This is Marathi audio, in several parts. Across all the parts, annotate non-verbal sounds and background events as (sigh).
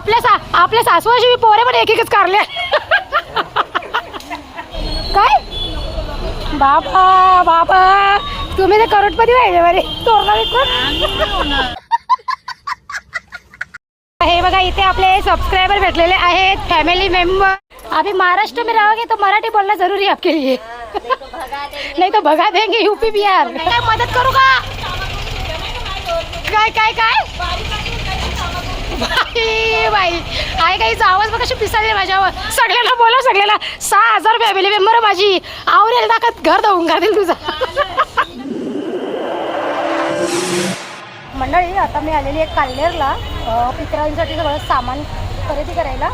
आपल्या सा आपल्या मी पोरे पण एक एकच कारले काय? बाबा बाबा तुम्ही ते करोडपती पाहिजे बरे. तोरणा विकून. हे बघा इथे आपले सबस्क्राइबर भेटलेले आहेत फॅमिली मेंबर अभी महाराष्ट्र में रहोगे तो मराठी बोलना ज़रूरी है आपके लिए? नहीं तो भगा देंगे यूपी बिहार काय मदत करू का? काय काय काय? बाई बाई. आहे काहीचा आवाज बघा कशी पिसाली माझ्यावर. सगळ्यांना बोला सगळ्यांना सहा हजार फॅमिली मेंबर माझी. आवरेल दाखत घर धावून घालेल तुझा. मंडळी आता मी आलेली आहे कालनेरला पित्रांसाठी सगळं सामान खरेदी करायला.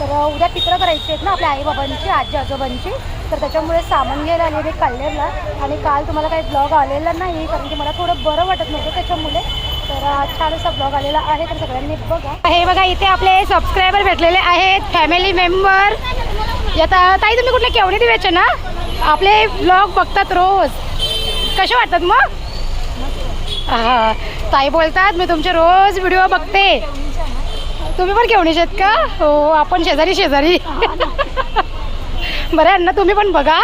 तर उद्या पित्र करायची आहेत ना आपल्या आईबाबांची आजी आजोबांची तर त्याच्यामुळे सामान घ्यायला आले मी काल्हेरला आणि काल तुम्हाला काही ब्लॉग आलेला नाही कारण की मला थोडं बरं वाटत नव्हतं त्याच्यामुळे. तर आज छान असा ब्लॉग आलेला आहे. तर सगळ्यांनी बघा. हे बघा इथे आपले सबस्क्रायबर भेटलेले आहेत फॅमिली मेंबर आता ताई तुम्ही कुठले केवढे दिव्याचे ना? आपले ब्लॉग बघतात रोज. कसे वाटतात मग? हा ताई बोलतात मी तुमचे रोज व्हिडिओ बघते. तुम्ही पण घेऊन आहेत का? हो आपण शेजारी शेजारी. बरं यांना तुम्ही पण बघा.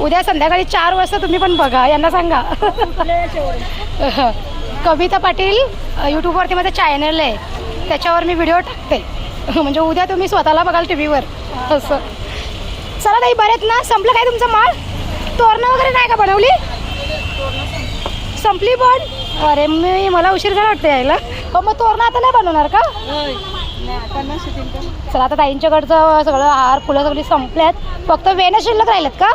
उद्या संध्याकाळी चार वाजता तुम्ही पण बघा यांना सांगा. कविता पाटील यूट्यूबवरती माझं चॅनल आहे. त्याच्यावर मी व्हिडिओ टाकते. (laughs) म्हणजे उद्या तुम्ही स्वतःला बघाल टी व्हीवर असं. चला ताई बरेत ना? संपलं काय तुमचं माळ? तोरणं वगैरे नाही का बनवली? संपली पण? अरे मी मला उशीर झाला वाटतं यायला. हो मग तोरणं आता नाही बनवणार का? चला आता ताईंच्याकडचं सगळं हार फुलं सगळी संपल्यात. फक्त वेण्या शिल्लक राहिल्यात का?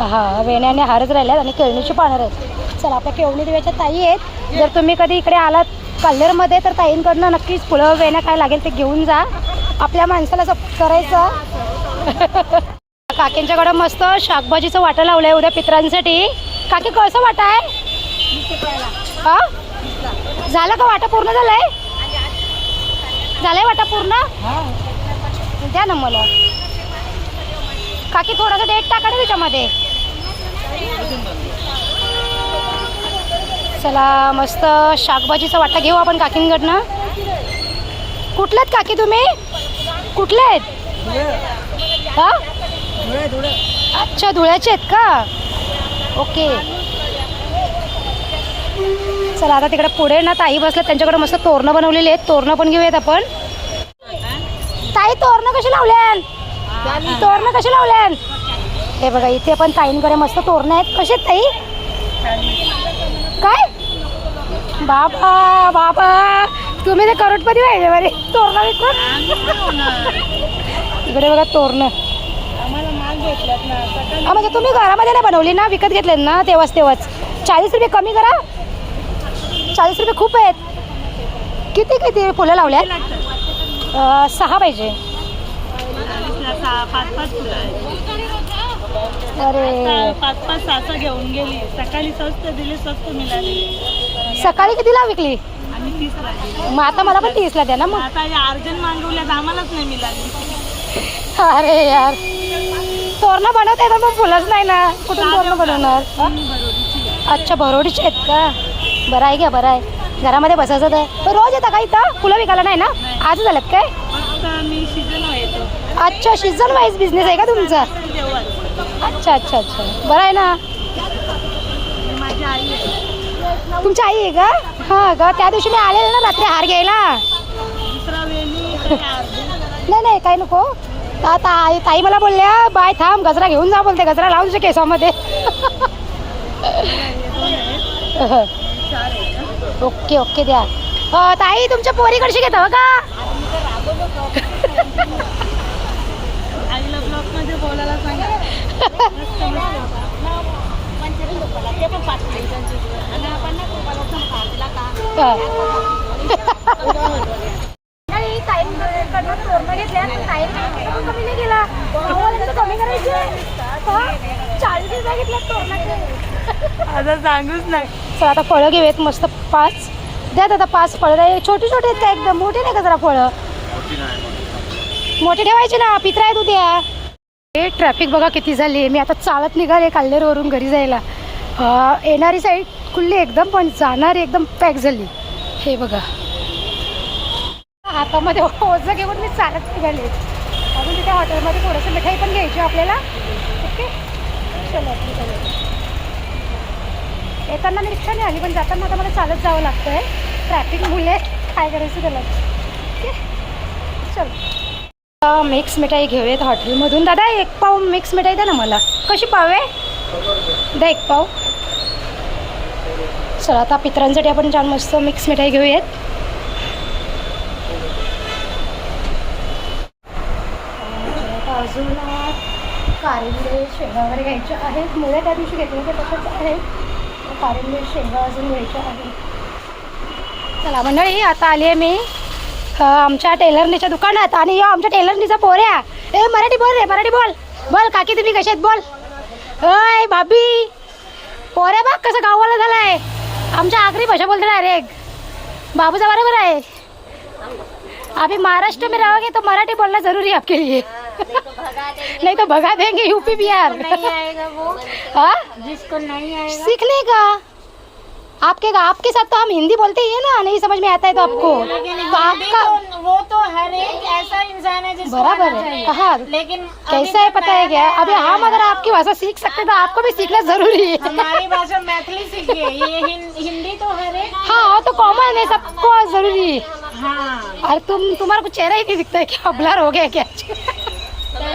हा वेण्या आणि हारच राहिल्यात आणि केळणीची पानं आहेत चला आपल्या केवणी देवाच्या ताई आहेत. जर तुम्ही कधी इकडे आलात कल्लेरमध्ये तर ताईंकडनं नक्कीच फुलं वेण्या काय लागेल ते घेऊन जा. आपल्या माणसाला सब करायचं. काकींच्याकडं मस्त शाकभाजीचं वाटं लावलंय उद्या पित्रांसाठी. काकी कसं वाटा आहे? हा? झालं का वाटा पूर्ण झालंय? झालंय वाटा पूर्ण? द्या ना मला. काकी थोडासा डेट टाका ना त्याच्यामध्ये. चला मस्त शाकभाजीचा वाटा घेऊ आपण काकींकडनं. कुठल्यात काकी तुम्ही? कुठले आहेत हा? अच्छा धुळ्याचे आहेत का? ओके. चला आता तिकडे पुढे ना ताई बसल्या त्यांच्याकडे मस्त तोरणं बनवलेली आहेत. तोरणं पण घेऊयात आपण. ताई तोरणं कशी लावल्यान तोरणं कशी लावल्यान हे बघा इथे पण ताईंकडे मस्त तोरणं आहेत. कशी आहेत ताई? काय? बाबा बाबा तुम्ही ते करोडपती पाहिजे बरे. तोरणं विकून. इकडे बघा तोरणं. हा म्हणजे तुम्ही घरामध्ये नाही बनवली ना विकत घेतले ना तेव्हाच तेव्हाच. चाळीस रुपये कमी करा. चाळीस रुपये खूप आहेत. किती किती फुलं लावल्या सहा पाहिजे. अरे. पाच पाच सासा घेऊन गेली. सकाळी स्वस्त दिले स्वस्त मिळाले. सकाळी कितीला विकली? आम्ही तीस मग आता मला पण तीसला द्या ना मग. आता या अर्जंट मागवल्यात आम्हालाच नाही मिळाली. अरे यार. तोरणं बनवता येतं पण फुलंच नाही ना. कुठून तोरणं बनवणार? हा? अच्छा भरोडीचे आहेत का? बरं आहे घ्या बरं आहे. घरामध्ये बसायचं तर पण रोज येतं का इथं? फुलं विकायला नाही ना? आज झाल्यात काय? फक्त मी सीझन येतो अच्छा सीझन वाईज बिझनेस आहे का तुमचा? अच्छा अच्छा अच्छा. बरं आहे ना? माझी आई तुमची आई आहे का? हां का? त्या दिवशी मी आलेले ना रात्री हार घ्यायला. नाही नाही काही नको. आता आई ताई मला बोलल्या बाय थांब गजरा घेऊन जा बोलते. गजरा लावून तुझ्या केसामध्ये. ओके ओके द्या. ताई तुमच्या पोरीकडशी घेता हो का? आईला बोलायला सांगा. आता सांगूच नाही. चला आता फळं घेऊयात मस्त पाच. द्या दादा पाच फळं. द्या छोटी छोटी आहेत का एकदम? मोठी नाही का जरा फळं? मोठी ठेवायची ना पित्रा आहेत उद्या हे ट्रॅफिक बघा किती झाली. मी आता चालत निघाले काल्लेरवरून घरी जायला. येणारी साईड खुल्ली एकदम पण जाणारी एकदम पॅक झाली. हे बघा. हातामध्ये ओझं घेऊन मी चालत निघाले. अजून तिथे हॉटेलमध्ये थोडंसं मिठाई पण घ्यायची आपल्याला. ओके? चलो येताना मी रिक्षाने आली पण जाताना आता मला चालत जावं लागतं आहे ट्रॅफिकमुळे काय करायचं त्याला? ओके? चल. मिक्स मिठाई घेऊयात हॉटेलमधून. दादा एक पाव मिक्स मिठाई द्या ना मला. कशी पाव आहे? द्या एक पाव. चला आता पित्रांसाठी आपण छान मस्त मिक्स मिठाई घेऊयात. अजून कारिंदे शेंगा वगैरे घ्यायचे आहेत. मुळे त्या दिवशी घेतले ते तसेच आहे. कारिंदे शेंगा अजून घ्यायच्या आहेत. चला मंडळी आता आली आहे मी. आमच्या टेलरनीच्या दुकानात आणि या आमच्या टेलरनीचा पोऱ्या ए मराठी बोल रे मराठी बोल. बोल काकी तुम्ही कशात बोल. अय भाभी. पोऱ्या बघ कसं गावाला झालाय. आमच्या आखरी भाषा बोलते डायरेक्ट बाबूचा बरोबर आहे. अभी महाराष्ट्र में रहोगे तो मराठी बोलना जरूरी है आपके लिए. नहीं तो भगा देंगे यूपी बिहार नहीं आएगा वो हाँ? जिसको नहीं आएगा। सीखने का? आपके आपके साथ तो हम हिंदी बोलते ही है ना नहीं समझ में आता है तो आपको। तो आपका तो वो तो हर एक ऐसा इंसान है जिसको बराबर है। कहा? लेकिन कैसा है पता है क्या? अभी हम अगर आपकी भाषा सीख सकते हैं तो आपको भी सीखना ज़रूरी है। हमारी भाषा मैथिली सीखिए। ये हिंदी तो हर एक हाँ वो तो कॉमन है सबको ज़रूरी है। हाँ। और तुम तुम्हारा कुछ चेहरा ही नहीं दिखता है क्या? ब्लर हो गया क्या?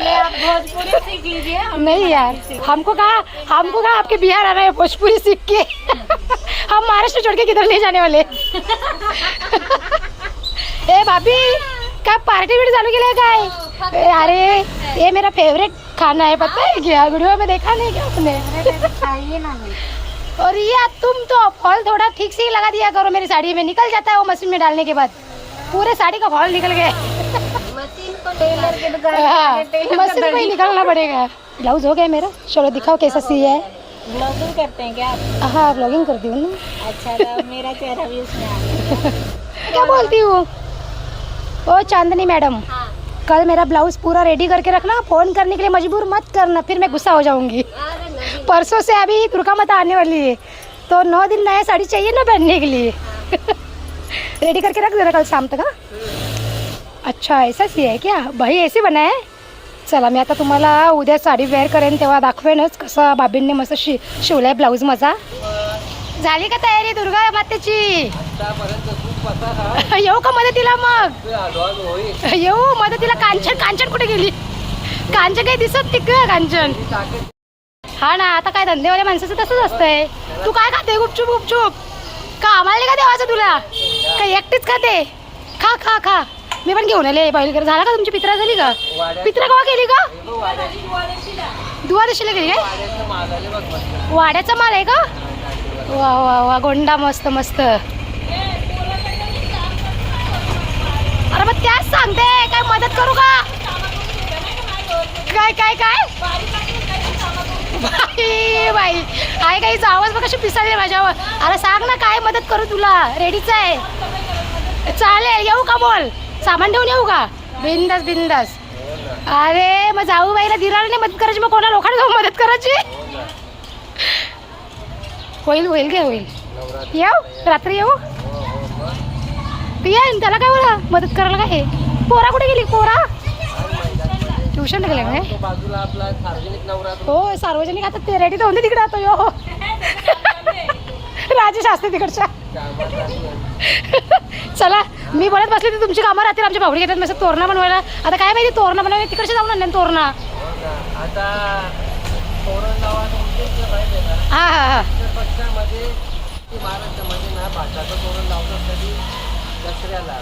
आप भोजपुरी सीख लीजिए नहीं यार हमको कहा हमको कहा आपके बिहार आना है भोजपुरी सीख के? हम महाराष्ट्र छोड़ के किधर ले जाने वाले? ए भाभी काय पार्टी बिटी चालू केली आहे गए अरे ये मेरा फेवरेट खाना है पता है क्या? वीडियो में देखा नहीं क्या आपने? और ये तुम तो फॉल थोड़ा ठीक से ही लगा दिया करो मेरी साड़ी में निकल जाता है वो मशीन में डालने के बाद। पूरे साड़ी का फॉल निकल गया मशीन को टेलर के दुकान हाँ, मशीन में निकालना पड़ेगा। ब्लाउज हो गया मेरा। चलो दिखाओ कैसा सी है। ब्लॉगिंग करते हैं क्या आप? हाँ ब्लॉगिंग करती हूँ ना। अच्छा तो मेरा चेहरा भी उसमें आ (laughs) क्या बोलती हूँ? ओ चांदनी मैडम। हाँ। कल मेरा ब्लाउज पूरा रेडी करके रखना। फ़ोन करने के लिए मजबूर मत करना फिर मैं गुस्सा हो जाऊँगी। परसों से अभी दुर्गा माता आने वाली है। तो नौ दिन नया साड़ी चाहिए ना पहनने के लिए? (laughs) रेडी करके रख देना कल शाम तक हाँ? अच्छा ऐसा सी आहे क्या? भाई ऐसे बना आहे चला मी आता तुम्हाला उद्या साडी वेअर करेन तेव्हा दाखवेनच कसं बाबींनी मस्त शि शिवलाय ब्लाऊज माझा. झाली का तयारी दुर्गा मातेची? (laughs) येऊ का मदतीला मग? (laughs) येऊ मदतीला कांचन कांचन कुठे गेली? कांचन काही दिसत नाही कांचन? हा ना आता काय धंदेवाल्या माणसाचं तसंच असतंय. तू काय खाते गुपचूप गुपचूप? का आम्हाला नाही का देवाचं तुला? का एकटीच खाते? खा खा खा. मी पण घेऊन आले. बैल झाला का तुमची? पित्रा झाली का? पित्रा केव्हा केली का दुवा दिशेला गेली काय? वाड्याचा माल आहे का वा वा वा गोंडा मस्त मस्त. अरे मग त्याच सांगते काय मदत करू का? काय काय काय? बाई बाई. आहे काही आवाज बघ कशी पिसाळली माझ्यावर. अरे सांग ना काय मदत करू तुला? रेडीच आहे. चालेल येऊ का बोल? सामान ठेवून येऊ का? बिंदास बिंदास. अरे मग जाऊ बाईला दिराला नाही मदत करायची मग कोणा लोकांना जाऊ मदत करायची? होईल होईल काय होईल? येऊ रात्री येऊ? तू त्याला काय बोला मदत करायला काय? हे पोरा कुठे गेली? पोरा? ट्युशन गेले काय? हो सार्वजनिक आता ते रेडी होते तिकडे आता यो. राजेश असते तिकडच्या. चला मी बोलत बसले तर तुमची कामं राहतील आमच्या भावडी घेतात मस्त तोरणा बनवायला. आता काय माहिती तोरणा बनवायला तिकडचे जाऊन आणले तोरणा. हा हा हा.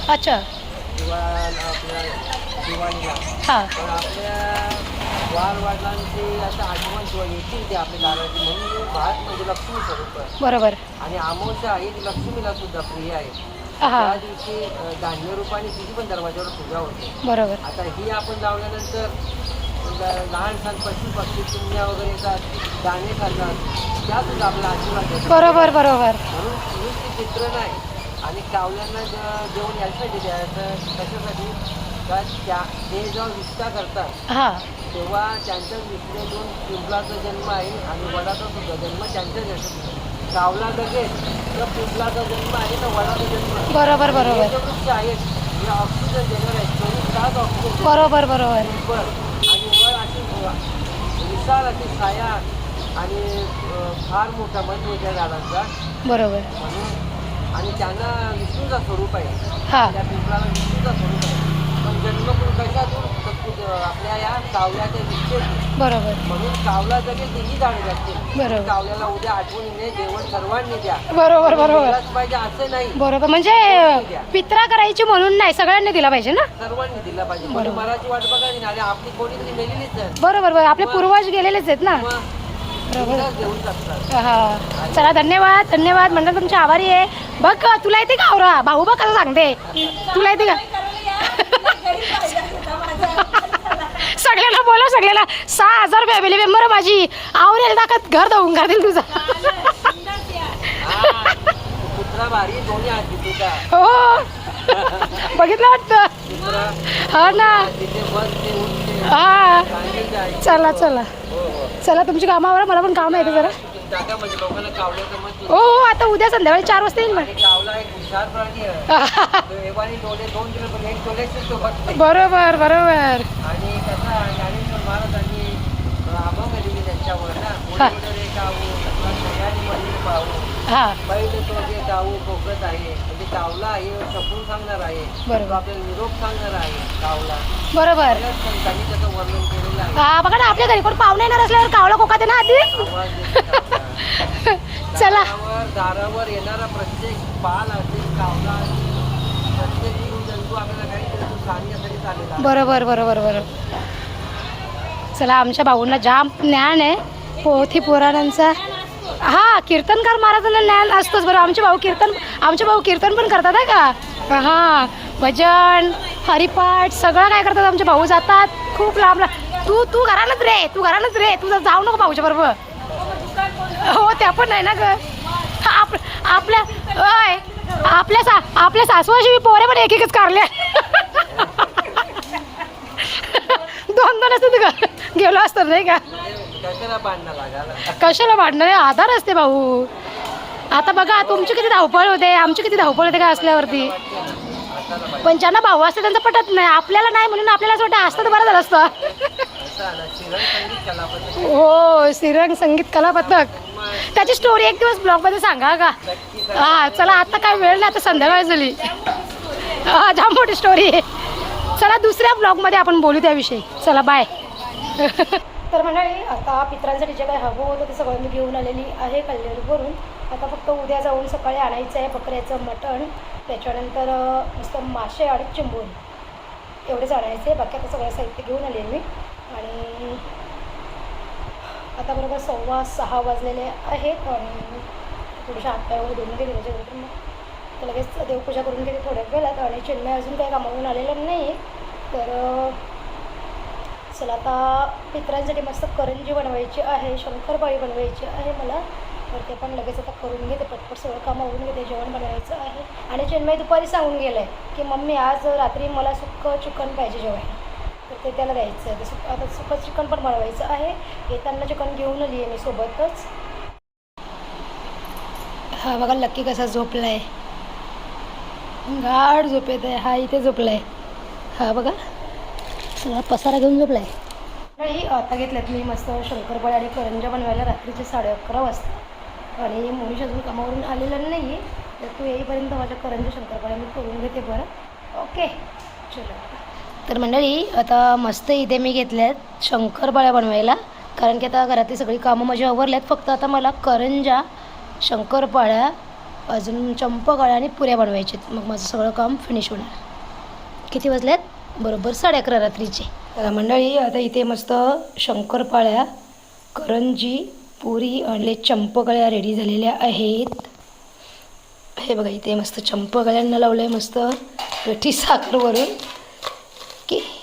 अच्छा. हा. म्हणजे बरोबर. आणि अमावस्या ही लक्ष्मीला सुद्धा प्रिय आहे. त्या दिवशी धान्य रूपाने तिची पण दरवाजावर पूजा होते बरोबर. आता ही आपण लावल्यानंतर लहान सहान पशु पक्षी चिमण्या वगैरे येतात दाणे खातात. त्या सुद्धा आपला आशीर्वाद देतात बरोबर बरोबर. म्हणून नुसती चित्र नाही आणि कावल्यांना ज- जेवण यासाठी द्यायचं कशासाठी? का त्या ते जेव्हा विस्ता करतात हा. तेव्हा त्यांच्या विष्णेतून पिंपलाचा जन्म आहे आणि वडाचा सुद्धा जन्म त्यांच्याच याच्यातून जगेल तर जन्म आहे वडाचा जन्म. बरोबर हे बरोबर जे वृक्ष आहेत हे ऑक्सिजन देणार आहे चोवीस तास ऑक्सिजन. बरोबर बरोबर. वर आणि वर अशी विशाल अशी छाया आणि अं, फार मोठा मजबूत आहे झाडांचा बरोबर. म्हणून आणि त्यांना विष्णूचा स्वरूप आहे. हां. त्या पिंपळाला विष्णूचा स्वरूप आहे. पण जन्म कशातून? तर आपल्या या कावल्याच्या विष्णू बरोबर. म्हणून कावला जगेल तेही झाडे जगतील बरोबर. कावल्याला उद्या आठवणीने जेवण सर्वांनी द्या. बरोबर बरोबर. दिलाच पाहिजे असं नाही. बरोबर. म्हणजे पित्रा करायची म्हणून नाही सगळ्यांनी दिला पाहिजे ना? सर्वांनी दिला पाहिजे. बरोबर. मराठी वाट बघायची नाही आणि आपली कोणीतरी मेलेलीच बरोबर बरोबर. आपले पूर्वज गेलेलेच आहेत ना? बरोबर. हा. चला धन्यवाद धन्यवाद. मंडळ तुमचे आभारी आहे. बघ तुला येते का आवरा भाऊ बघ कसं सांगते. तुला येते का? (laughs) (laughs) सगळ्यांना बोला सगळ्यांना. सहा हजार फॅमिली मेंबर माझी. आवरेल दाखत घर धावून घातील तुझा. हा, हो. बघितलं वाटतं? कुत्रा. हा ना. हा. चला चला. हो हो. चला तुमची कामावर मला पण काम आहे जरा. म्हणजे हो हो आता उद्या संध्याकाळी चार वाजता येईल आणि कावला आहे. (laughs) बरोबर बरोबर. आणि कसा ज्ञानेश्वर महाराजांनी अभंग त्यांच्यावर ना. हा. हा. पहिले तो जे आहे. म्हणजे कावला हे सपून सांगणार आहे. बरोबर. आपल्याला निरोप सांगणार आहे कावला बरोबर. त्याचं वर्णन केलेलं आहे. हा बघा ना आपल्या घरी कोण पाहुणे येणार असल्यावर कावळा कोकाते ना आधी? कावला. (laughs) चला. दारावर येणारा प्रत्येक पाल असेल कावला प्रत्येक आपल्याला सांगण्यासाठी आलेला. बरोबर बरोबर बरोबर. चला आमच्या भाऊंना जाम ज्ञान आहे. पोथी पुराणांचा हा कीर्तनकार महाराजांना ज्ञान असतोच बरं आमचे भाऊ कीर्तन आमचे भाऊ कीर्तन पण करतात आहे का? हा भजन हरिपाठ सगळं काय करतात आमचे भाऊ जातात. खूप लांब लांब तू तू घरानच रे तू घरानच रे तू जाऊ नको भाऊच्या बरोबर. हो त्या पण नाही ना ग. आप आपल्या ओय आपल्या सा आपल्या सासवाशी पोरे पण एक एकच कारल्या. दोन दोन असते का गेलो असतं नाही का? कशाला वाढणार आहे आधार असते भाऊ. आता बघा तुमची किती धावपळ होते. आमची किती धावपळ होते काय असल्यावरती. पण ज्यांना भाऊ असते त्यांचं पटत नाही. आपल्याला नाही म्हणून आपल्याला असं वाटतं असतं तर बरं झालं असतं. हो श्रीरंग संगीत कला पथक मग त्याची स्टोरी एक दिवस ब्लॉगमध्ये सांगा का? हां हा चला आता काय वेळ नाही आता संध्याकाळ झाली. हा जाम मोठी स्टोरी आहे. चला दुसऱ्या ब्लॉगमध्ये आपण बोलू त्याविषयी. चला बाय (laughs) तर मंडळी आता पित्रांसाठी जे काही हवं होतं ते सगळं मी घेऊन आलेली आहे कल्याणवरून आता फक्त उद्या जाऊन सकाळी आणायचं आहे बकऱ्याचं मटण. त्याच्यानंतर नुसतं मस्त मासे आणि चिंबून एवढेच आणायचे बाकी आता सगळं साहित्य घेऊन आले मी. आणि आता बरोबर सव्वा सहा वाजलेले आहेत आणि थोडेसे हातपाय वगैरे धुवून घेते त्याच्यानंतर मग तर लगेच देवपूजा करून घेते थोड्या वेळात आणि चिन्मय अजून काही कामावून आलेलं नाही. तर चला आता पित्रांसाठी मस्त करंजी बनवायची आहे शंकरपाळी बनवायची आहे मला. तर ते पण लगेच आता करून घेते पटपट सगळं काम आवरून घेते जेवण बनवायचं आहे. आणि चिन्मय दुपारी सांगून गेलं आहे की मम्मी आज रात्री मला सुक्कं चिकन पाहिजे जेवायला. तर ते त्याला द्यायचं. आहे सुक आता सुक्कं चिकन पण बनवायचं आहे. येताना चिकन घेऊन आली आहे मी सोबतच. हा बघा लक्की कसा झोपला आहे गाढ झोपेत आहे. हा इथे झोपला आहे हा बघा. सगळा पसारा घेऊन झोपला आहे नाही आता घेतल्यात मी मस्त शंकरपाळी आणि करंजा बनवायला रात्रीचे साडे अकरा वाजता. आणि मुलीश अजून कामावरून आलेलं नाही आहे तर तू येईपर्यंत माझ्या करंजा शंकरपाळ्या मी करून घेते बरं. ओके. चलो. तर मंडळी आता मस्त इथे मी घेतल्यात शंकरपाळ्या बनवायला. कारण की आता घरातली सगळी कामं माझी आवरल्यात. फक्त आता मला करंजा शंकरपाळ्या अजून चंपकाळ्या आणि पुऱ्या बनवायच्यात मग माझं सगळं काम फिनिश होणार. किती वाजल्यात बरोबर साडे अकरा रात्रीचे. तर मंडळी आता इथे मस्त शंकरपाळ्या करंजी पुरी आणि चंपगळ्या रेडी झालेल्या आहेत. हे बघा इथे मस्त चंपगळ्यांना लावलं आहे मस्त. गठी साखरवरून. Okay.